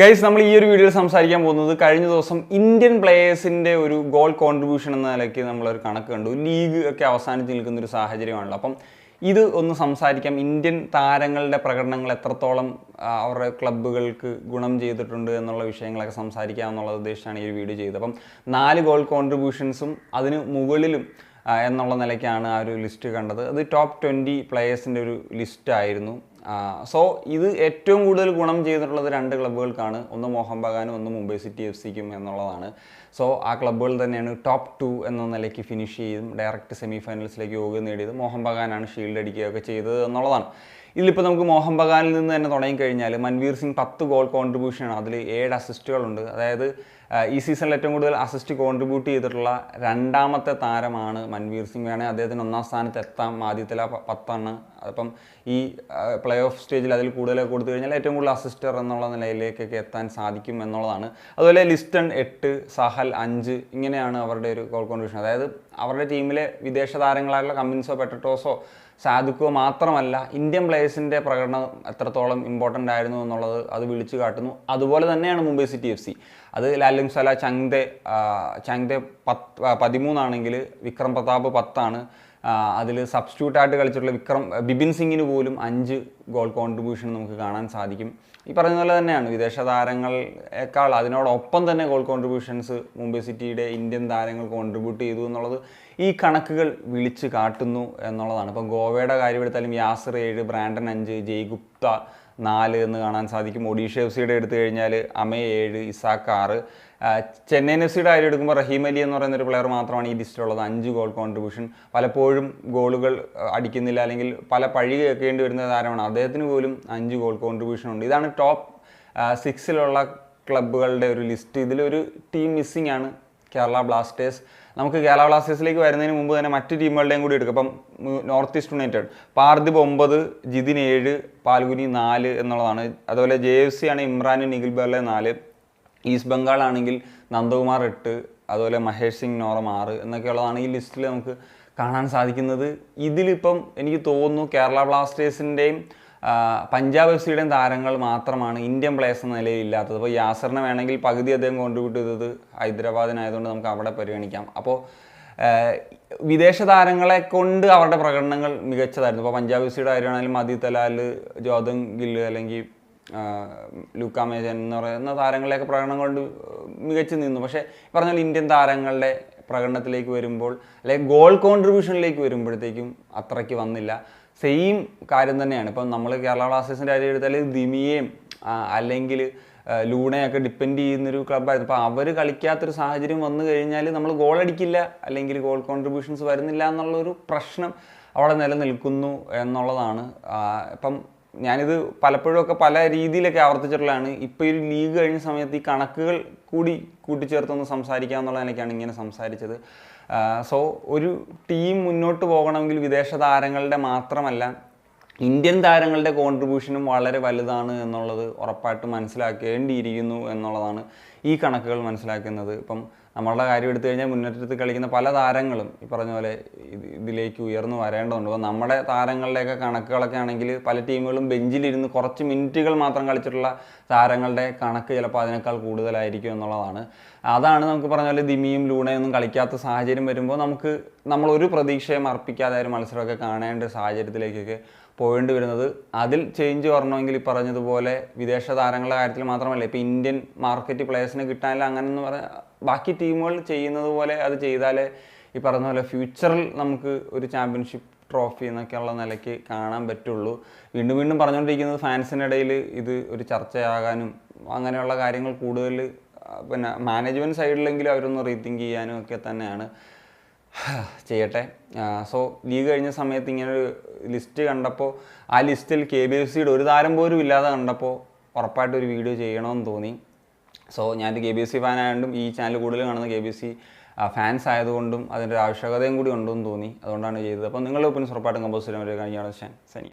Guys നമ്മൾ ഈ ഒരു വീഡിയോയിൽ സംസാരിക്കാൻ പോകുന്നത് കഴിഞ്ഞ ദിവസം ഇന്ത്യൻ പ്ലേയേഴ്സിന്റെ ഒരു ഗോൾ കോൺട്രിബ്യൂഷൻ എന്ന നിലയ്ക്ക് നമ്മളൊരു കണക്ക് കണ്ടു. ലീഗ് ഒക്കെ അവസാനിച്ച് നിൽക്കുന്ന ഒരു സാഹചര്യമാണല്ലോ. അപ്പം ഇത് ഒന്ന് സംസാരിക്കാം. ഇന്ത്യൻ താരങ്ങളുടെ പ്രകടനങ്ങൾ എത്രത്തോളം അവരുടെ ക്ലബ്ബുകൾക്ക് ഗുണം ചെയ്തിട്ടുണ്ട് എന്നുള്ള വിഷയങ്ങളൊക്കെ സംസാരിക്കാം എന്നുള്ള ഉദ്ദേശമാണ് ഈ ഒരു വീഡിയോ ചെയ്തത്. അപ്പം നാല് ഗോൾ കോൺട്രിബ്യൂഷൻസും അതിന് മുകളിലും എന്നുള്ള നിലയ്ക്കാണ് ആ ഒരു ലിസ്റ്റ് കണ്ടത്. അത് ടോപ്പ് ട്വന്റി പ്ലേയേഴ്സിന്റെ ഒരു ലിസ്റ്റ് ആയിരുന്നു. സോ ഇത് ഏറ്റവും കൂടുതൽ ഗുണം ചെയ്തിട്ടുള്ളത് രണ്ട് ക്ലബ്ബുകൾക്കാണ്. ഒന്ന് മോഹൻ ബഗാനും ഒന്ന് മുംബൈ സിറ്റി എഫ് സിക്കും എന്നുള്ളതാണ്. സോ ആ ക്ലബ്ബുകൾ തന്നെയാണ് ടോപ്പ് ടു എന്ന നിലയ്ക്ക് ഫിനിഷ് ചെയ്തും ഡയറക്റ്റ് സെമി ഫൈനൽസിലേക്ക് യോഗ്യം നേടിയത്. മോഹൻ ബഗാനാണ് ഷീൽഡ് അടിക്കുകയൊക്കെ ചെയ്തത് എന്നുള്ളതാണ്. ഇതിലിപ്പോൾ നമുക്ക് മോഹൻ ബഗാനിൽ നിന്ന് തന്നെ തുടങ്ങിക്കഴിഞ്ഞാൽ മൻവീർ സിംഗ് പത്ത് ഗോൾ കോൺട്രിബ്യൂഷനാണ് അതിൽ ഏഴ് അസിസ്റ്റുകളുണ്ട് അതായത് ഈ സീസണിൽ ഏറ്റവും കൂടുതൽ അസിസ്റ്റ് കോൺട്രിബ്യൂട്ട് ചെയ്തിട്ടുള്ള രണ്ടാമത്തെ താരമാണ് മൻവീർ സിംഗ് വേണേൽ അദ്ദേഹത്തിന് ഒന്നാം സ്ഥാനത്ത് എത്താം. ആദ്യത്തിലെ ആ പത്താണ് അപ്പം ഈ പ്ലേ ഓഫ് സ്റ്റേജിൽ അതിൽ കൂടുതൽ കൊടുത്തു കഴിഞ്ഞാൽ ഏറ്റവും കൂടുതൽ അസിസ്റ്റർ എന്നുള്ള നിലയിലേക്കൊക്കെ എത്താൻ സാധിക്കും എന്നുള്ളതാണ്. അതുപോലെ ലിസ്റ്റൺ എട്ട് സഹൽ അഞ്ച് ഇങ്ങനെയാണ് അവരുടെ ഒരു ഗോൾ കോൺട്രിബ്യൂഷൻ അതായത് അവരുടെ ടീമിലെ വിദേശ താരങ്ങളായിട്ടുള്ള കമ്മിൻസോ പെട്ടറ്റോസോ സാധുക്കോ മാത്രമല്ല ഇന്ത്യൻ പ്ലേയേഴ്സിന്റെ പ്രകടനം എത്രത്തോളം ഇമ്പോർട്ടന്റ് ആയിരുന്നു എന്നുള്ളത് അത് വിളിച്ചു കാട്ടുന്നു. അതുപോലെ തന്നെയാണ് മുംബൈ സിറ്റി എഫ് സി. അത് ലാലിംഗ് സല ചങ്തെ ചങ്തെ പത്ത് പതിമൂന്നാണെങ്കിൽ വിക്രം പ്രതാപ് പത്താണ്. അതിൽ സബ്സ്റ്റിറ്റ്യൂട്ടായിട്ട് കളിച്ചിട്ടുള്ള വിക്രം ബിബിൻ സിംഗിന് പോലും അഞ്ച് ഗോൾ കോൺട്രിബ്യൂഷൻ നമുക്ക് കാണാൻ സാധിക്കും. ഈ പറയുന്ന പോലെ തന്നെയാണ് വിദേശ താരങ്ങളെക്കാൾ അതിനോടൊപ്പം തന്നെ ഗോൾ കോൺട്രിബ്യൂഷൻസ് മുംബൈ സിറ്റിയുടെ ഇന്ത്യൻ താരങ്ങൾ കോൺട്രിബ്യൂട്ട് ചെയ്തു എന്നുള്ളത് ഈ കണക്കുകൾ വിളിച്ച് കാട്ടുന്നു എന്നുള്ളതാണ്. ഇപ്പം ഗോവയുടെ കാര്യം എടുത്താലും യാസർ ഏഴ് ബ്രാൻഡൻ അഞ്ച് ജയ് ഗുപ്ത നാല് എന്ന് കാണാൻ സാധിക്കും. ഒഡീഷ എഫ് സിയുടെ എടുത്തു കഴിഞ്ഞാൽ അമേ ഏഴ് ഇസാക്ക് ആറ്. ചെന്നൈ ചെന്നൈയിൻ എഫ് സിയുടെ കാര്യം എടുക്കുമ്പോൾ റഹീം അലി എന്ന് പറയുന്ന ഒരു പ്ലെയർ മാത്രമാണ് ഈ ലിസ്റ്റിലുള്ളത് അഞ്ച് ഗോൾ കോൺട്രിബ്യൂഷൻ പലപ്പോഴും ഗോളുകൾ അടിക്കുന്നില്ല അല്ലെങ്കിൽ പല പഴി കേൾക്കേണ്ടി വരുന്ന താരമാണ്. അദ്ദേഹത്തിന് പോലും അഞ്ച് ഗോൾ കോൺട്രിബ്യൂഷൻ ഉണ്ട്. ഇതാണ് ടോപ്പ് സിക്സിലുള്ള ക്ലബ്ബുകളുടെ ഒരു ലിസ്റ്റ് ഇതിലൊരു ടീം മിസ്സിംഗ് ആണ് കേരള ബ്ലാസ്റ്റേഴ്സ്. നമുക്ക് കേരള ബ്ലാസ്റ്റേഴ്സിലേക്ക് വരുന്നതിന് മുമ്പ് തന്നെ മറ്റ് ടീമുകളുടെയും കൂടി എടുക്കാം. അപ്പം നോർത്ത് ഈസ്റ്റ് യുണൈറ്റഡ് പാർദിബ് ഒമ്പത് ജിതിൻ ഏഴ് പാൽഗുനി നാല് എന്നുള്ളതാണ്. അതുപോലെ ജെ എഫ് സി ആണ് ഇമ്രാൻ നിഖിൽ ബർലെ നാല് ഈസ്റ്റ് ബംഗാൾ ആണെങ്കിൽ നന്ദകുമാർ എട്ട് അതുപോലെ മഹേഷ് സിംഗ് നോറം ആറ് എന്നൊക്കെയുള്ളതാണ് ഈ ലിസ്റ്റിൽ നമുക്ക് കാണാൻ സാധിക്കുന്നത്. ഇതിലിപ്പം എനിക്ക് തോന്നുന്നു കേരള ബ്ലാസ്റ്റേഴ്സിന്റെയും പഞ്ചാബ് എഫ് സിയുടെയും താരങ്ങൾ മാത്രമാണ് ഇന്ത്യൻ പ്ലേയേഴ്സ് എന്ന നിലയിൽ ഇല്ലാത്തത്. അപ്പോൾ യാസറിനെ വേണമെങ്കിൽ പകുതി അദ്ദേഹം കോൺട്രിബ്യൂട്ട് ചെയ്തത് ഹൈദരാബാദിനായതുകൊണ്ട് നമുക്ക് അവിടെ പരിഗണിക്കാം. അപ്പോൾ വിദേശ താരങ്ങളെ കൊണ്ട് അവരുടെ പ്രകടനങ്ങൾ മികച്ചതായിരുന്നു. ഇപ്പോൾ പഞ്ചാബ് എഫ് സിയുടെ കാര്യമാണെങ്കിലും മദി തലാൽ ജോതം ഗില്ല് അല്ലെങ്കിൽ ലൂക്ക മേജൻ എന്ന് പറയുന്ന താരങ്ങളെയൊക്കെ പ്രകടനം കൊണ്ട് മികച്ചു നിന്നു. പക്ഷേ പറഞ്ഞാൽ ഇന്ത്യൻ താരങ്ങളുടെ പ്രകടനത്തിലേക്ക് വരുമ്പോൾ അല്ലെങ്കിൽ ഗോൾ കോൺട്രിബ്യൂഷനിലേക്ക് വരുമ്പോഴത്തേക്കും അത്രയ്ക്ക് വന്നില്ല. സെയിം കാര്യം തന്നെയാണ്. ഇപ്പം നമ്മൾ കേരള ബ്ലാസ്റ്റേഴ്സിന്റെ കാര്യം എടുത്താൽ ദിമിയേയും അല്ലെങ്കിൽ ലൂണയൊക്കെ ഡിപ്പെൻഡ് ചെയ്യുന്നൊരു ക്ലബ്ബായിരുന്നു. അപ്പോൾ അവർ കളിക്കാത്തൊരു സാഹചര്യം വന്നു കഴിഞ്ഞാൽ നമ്മൾ ഗോൾ അടിക്കില്ല അല്ലെങ്കിൽ ഗോൾ കോൺട്രിബ്യൂഷൻസ് വരുന്നില്ല എന്നുള്ളൊരു പ്രശ്നം അവിടെ നിലനിൽക്കുന്നു എന്നുള്ളതാണ്. ഇപ്പം ഞാനിത് പലപ്പോഴും ഒക്കെ പല രീതിയിലൊക്കെ ആവർത്തിച്ചിട്ടുള്ളതാണ്. ഇപ്പോൾ ഈ ലീഗ് കഴിഞ്ഞ സമയത്ത് ഈ കണക്കുകൾ കൂടി കൂട്ടിച്ചേർത്തൊന്ന് സംസാരിക്കുക എന്നുള്ള ഇങ്ങനെ സംസാരിച്ചത്. സോ ഒരു ടീം മുന്നോട്ട് പോകണമെങ്കിൽ വിദേശ താരങ്ങളുടെ മാത്രമല്ല ഇന്ത്യൻ താരങ്ങളുടെ കോൺട്രിബ്യൂഷനും വളരെ വലുതാണ് എന്നുള്ളത് ഉറപ്പായിട്ട് മനസ്സിലാക്കേണ്ടിയിരിക്കുന്നു എന്നുള്ളതാണ് ഈ കണക്കുകൾ മനസ്സിലാക്കുന്നത്. ഇപ്പം നമ്മളുടെ കാര്യം എടുത്തു കഴിഞ്ഞാൽ മുന്നേറ്റത്തിൽ കളിക്കുന്ന പല താരങ്ങളും ഈ പറഞ്ഞ പോലെ ഇതിലേക്ക് ഉയർന്നു വരേണ്ടതുണ്ട്. അപ്പോൾ നമ്മുടെ താരങ്ങളുടെയൊക്കെ കണക്കുകളൊക്കെ ആണെങ്കിൽ പല ടീമുകളും ബെഞ്ചിലിരുന്ന് കുറച്ച് മിനിറ്റുകൾ മാത്രം കളിച്ചിട്ടുള്ള താരങ്ങളുടെ കണക്ക് ചിലപ്പോൾ അതിനേക്കാൾ കൂടുതലായിരിക്കും എന്നുള്ളതാണ്. അതാണ് നമുക്ക് പറഞ്ഞ പോലെ ദിമിയും ലൂണയൊന്നും കളിക്കാത്ത സാഹചര്യം വരുമ്പോൾ നമുക്ക് നമ്മൾ ഒരു പ്രതീക്ഷയും അർപ്പിക്കാതെ ഒരു മത്സരമൊക്കെ കാണേണ്ട സാഹചര്യത്തിലേക്കൊക്കെ പോകേണ്ടി വരുന്നത്. അതിൽ ചേഞ്ച് വരണമെങ്കിൽ ഈ പറഞ്ഞതുപോലെ വിദേശ താരങ്ങളുടെ കാര്യത്തിൽ മാത്രമല്ല ഇപ്പോൾ ഇന്ത്യൻ മാർക്കറ്റ് പ്ലേയേഴ്സിന് കിട്ടാനില്ല അങ്ങനെ എന്ന് പറഞ്ഞാൽ ബാക്കി ടീമുകൾ ചെയ്യുന്നത് പോലെ അത് ചെയ്താലേ ഈ പറഞ്ഞ പോലെ ഫ്യൂച്ചറിൽ നമുക്ക് ഒരു ചാമ്പ്യൻഷിപ്പ് ട്രോഫി എന്നൊക്കെയുള്ള നിലയ്ക്ക് കാണാൻ പറ്റുള്ളൂ. വീണ്ടും വീണ്ടും പറഞ്ഞുകൊണ്ടിരിക്കുന്നത് ഫാൻസിനിടയിൽ ഇത് ഒരു ചർച്ചയാകാനും അങ്ങനെയുള്ള കാര്യങ്ങൾ കൂടുതൽ പിന്നെ മാനേജ്മെന്റ് സൈഡിലെങ്കിലും അവരൊന്ന് റീതിങ്ക് ചെയ്യാനും ഒക്കെ തന്നെയാണ്. ചെയ്യട്ടെ. സോ ലീഗ് കഴിഞ്ഞ സമയത്ത് ഇങ്ങനെ ഒരു ലിസ്റ്റ് കണ്ടപ്പോൾ ആ ലിസ്റ്റിൽ കെ ബി എഫ് സിയുടെ ഒരു താരം പോലും ഇല്ലാതെ കണ്ടപ്പോൾ ഉറപ്പായിട്ട് ഒരു വീഡിയോ ചെയ്യണമെന്ന് തോന്നി. സോ ഞാൻ K B S C fan ആയതുകൊണ്ടും ഈ ചാനൽ കൂടുതൽ കാണുന്ന കെ ബി സി ഫാൻസ് ആയതുകൊണ്ടും അതിന്റെ ആവശ്യകതയും കൂടി ഉണ്ടെന്ന് തോന്നി. അതുകൊണ്ടാണ് ചെയ്തത്. അപ്പോൾ നിങ്ങളുടെ ഒപ്പം ഉറപ്പായിട്ടും കമ്പോസ് ചെയ്യാൻ ഒരു കഴിഞ്ഞ സനി